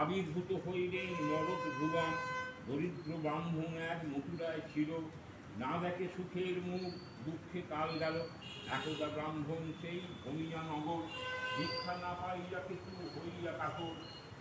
আবির্ভূত হইলেন নরক ভুবন, দরিদ্র ব্রাহ্মণ এক মথুরায় ছিল। না দেখে সুখের মুখ, দুঃখে কাল গেল। একদা ব্রাহ্মণ সেই ভূমিয়া নগর। ভিক্ষা না পাইয়া কিছু হইয়া কাকর।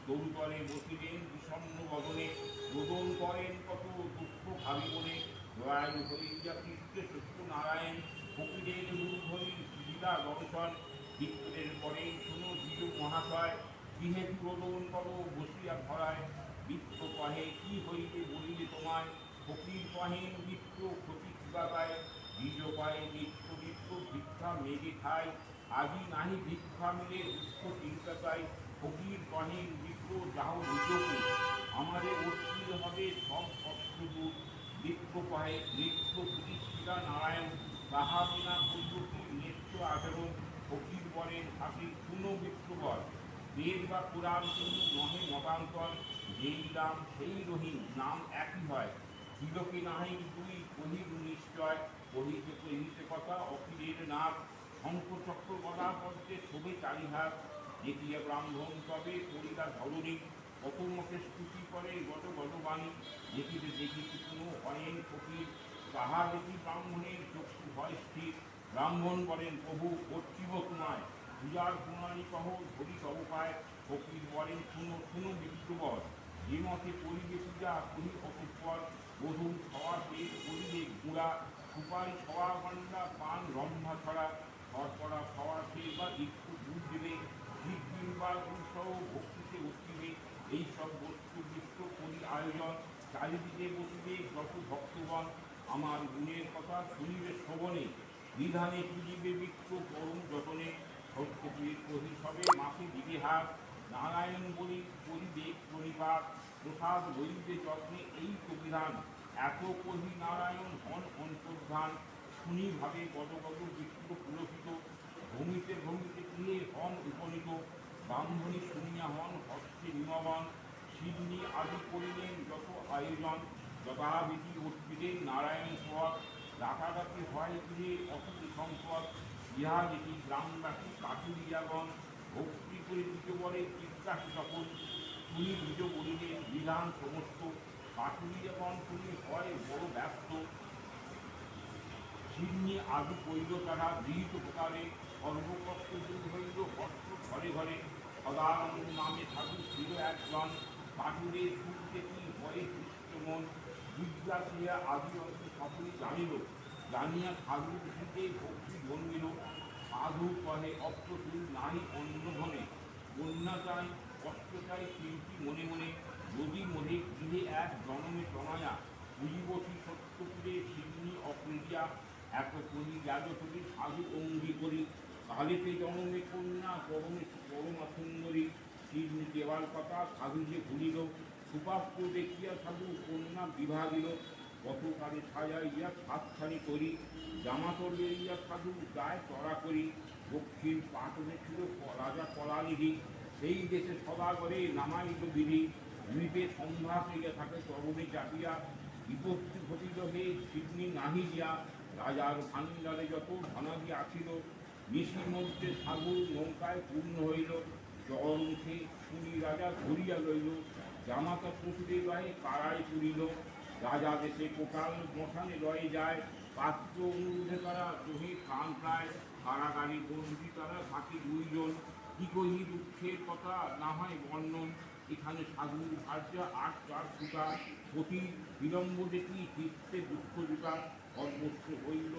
তরুতলে বসিলেন বিষণ্ণ বদনে রোদন করেন কত দুঃখ ভাবি বনে দয়ালু হইয়া কৃষ্ণ সত্য নারায়ণ ফকিরের রূপ হই লীলা দর্শন। বিপ্রের পরে শুনো দ্বিজ মহাশয় গৃহে রোদন কর বসিয়া ধরায় বিপ্র কহে, কি হইবে বলিলে তোমায়? ফকির কহে বিপ্র ক্ষতি বাবায় বীজ পায়ে নিত্য নিত্য ভিক্ষা মেঘে খায়। আজি নাহি ভিক্ষা মিলে দুঃখ চিন্তা পাই ফকির কহেন বিপ্র যাহ নিজকু। আমাদের অস্থির হবে সব কষ্ট দূর বিপ্র কহে নিত্য প্রতিষ্ঠিতা নারায়ণ। তাহা বিনা পদ্ধতি নিত্য আচরণ ফকির বলেন হাসি শুনো বিপ্রবর বেদ বা পুরাণ কিন্তু নহে মতান্তর, যেই রাম সেই রহিম, নাম একই হয়। তিলকে নাহি দুই কহির নিশ্চয় কহিতে কহিতে কথা, অখিলের নাম শঙ্কচক্র গদা পদ্মে শোভে চারিহাত দেখিয়া ব্রাহ্মণ তবে করিলা ধরণী। কত মতে স্তুতি করে গত গতবাণী দেখিতে দেখিতে কোনো হয়েন ফকির। তাহা দেখি ব্রাহ্মণের চক্ষু হয় স্থির। ব্রাহ্মণ বলেন, প্রভু কর্তৃব তোমায়। পূজার প্রণালী কহ ধরি তব পায় ফকির বলেন, শুনো শুনো বিপ্রবর যে মতে করিবে পূজা করি অপর বধূ খাওয়া পেট করিবে। গুঁড়া, সুপারি খাওয়া ভান্ডা পান রম্ভা ছড়া, শর্করা খাওয়া খেয়ে বা একটু দুধ দেবে কিংবা দুঃসহ ভক্তিতে উঠিবে। এই সব বস্তু বিষ্ট করি আয়োজন। চারিদিকে বসিবে যত ভক্তগণ। আমার গুণের কথা শুনিবে শ্রবণে। বিধানে পুজিবে বিক্ষ পরম যতনে। মাকে নারায়ণ বলি করিবে প্রণিপাত প্রসাদ বলিবে যত্নে এই কবিধান। এত কহি নারায়ণ হন অন্তর্ধান শুনি ভাবে গদ গদ বিক্ষ পুলকিত ভূমিতে ভূমিতে গৃহে হন উপনীত। ব্রাহ্মণী শুনিয়া হন হস্তে নিমবন সিদ্ধি আদি করিলেন যত আয়োজন, যথাবিধি উদ্ভিদের নারায়ণ পথ রাতারাতি হয় গৃহে অসুখ সম্পদ ইহা দেখি গ্রামবাসী কাঠুরিয়াগণ করে দিতে বলে চিত্তাস যখন শুনি নিজ বলিলেন বিধান সমস্ত। কাঠুরিয়াগণ শুনি হয়, বড় ব্যস্ত। ছিন্নি আদি কইল তারা গৃহীত প্রকারে সর্বকষ্ট দূর হইল কষ্ট ঘরে ঘরে। সদানন্দ নামে ঠাকুর ছিল একজন। কাঠুরের সুখে কি ভয়ে কৃষ্ণমন বিদ্যা ক্রিয়া আদি অন্ত সকলে জানিল। জানিয়া দিকে ভক্তি জন্মিল সাধু কহে, অপ্রতুল নাই অন্য ধনে বন্যা চাই কষ্ট চাই চিন্তি মনে মনে যদি মনে গৃহে এক জনমে প্রণয়া। বুঝিবসি সত্যপুরে সিদ্ধি অপ্রিয়া এত করি তুমি সাধু অঙ্গী করি। কালেতে জনমে কন্যা, পরমে পরমা সুন্দরী। সিদ্ধি দেওয়ার কথা সাধু যে ভুলিল। সুপাপ্য দেখিয়া সাধু কন্যা বিবাহ দিল গতকালে সাজাইয়া সাতখানি করি। জামাতর লইয়া সাধু গায়ে চড়া করি। দক্ষিণ পাটনে ছিল রাজা কলানিধি। সেই দেশে সদাগরে নামাইল বিধি নৃপে সম্ভাস হইয়া থাকে চরণে চাপিয়া বিপত্তি ঘটিল হে সিডনি নাহি দিয়া রাজার ভান্ডারে যত ধনাদি আছিল নিশির মধ্যে সাগর নৌকায় পূর্ণ হইল। জল উঠে শুনি রাজা ধরিয়া লইল। জামাতা পুষুরে গায়ে কারায় পুরিল। রাজা দেশে কোটাল মশানে রয়ে যায়। পাত্র অনুরোধে তারা রহি প্রাণ প্রায় কারাগারে বন্দি তারা থাকি দুইজন। কি দুঃখের কথা না হয় বর্ণন। এখানে সাধু ভার্যা আট চার দুটা অতি বিলম্ব দেখি তীর্থে দুঃখ জোটা সর্বস্ব হইল